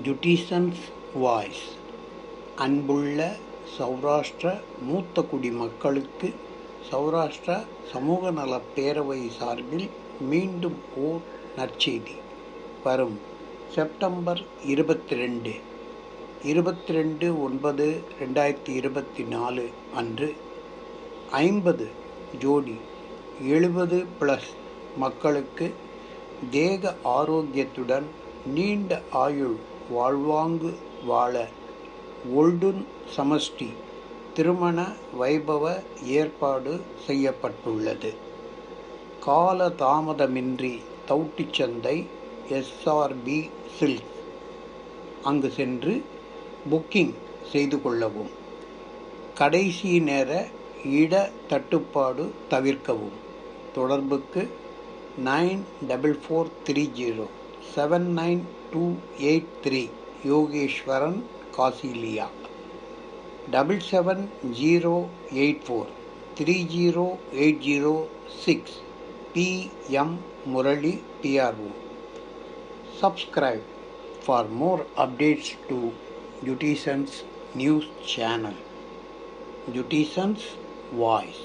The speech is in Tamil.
ஜுடிசன்ஸ் வாய்ஸ் அன்புள்ள சௌராஷ்டிர மூத்த குடிமக்களுக்கு சௌராஷ்டிரா சமூக நலப் பேரவை சார்பில் மீண்டும் ஓர் நற்செய்தி. வரும் செப்டம்பர் இருபத்தி ரெண்டு இருபத்தி ரெண்டு ஒன்பது ரெண்டாயிரத்தி இருபத்தி நாலு அன்று ஐம்பது ஜோடி எழுபது ப்ளஸ் மக்களுக்கு தேக ஆரோக்கியத்துடன் நீண்ட ஆயுள் வாழ்வாங்கு வாழ. ஒல்டுன் சமஷ்டி திருமண வைபவ ஏற்பாடு செய்யப்பட்டுள்ளது. கால தாமதமின்றி தவுட்டிச்சந்தை எஸ்ஆர்பி சில்க் அங்கு சென்று புக்கிங் செய்து கொள்ளவும் கடைசி நேர இட தட்டுப்பாடு தவிர்க்கவும். தொடர்புக்கு nine double four three zero. Seven nine two eight three Yogeswaran காசிலியா double seven zero eight four three zero eight zero six PM Murali PRO subscribe for more updates to Jutison's news channel. Jutison's Voice.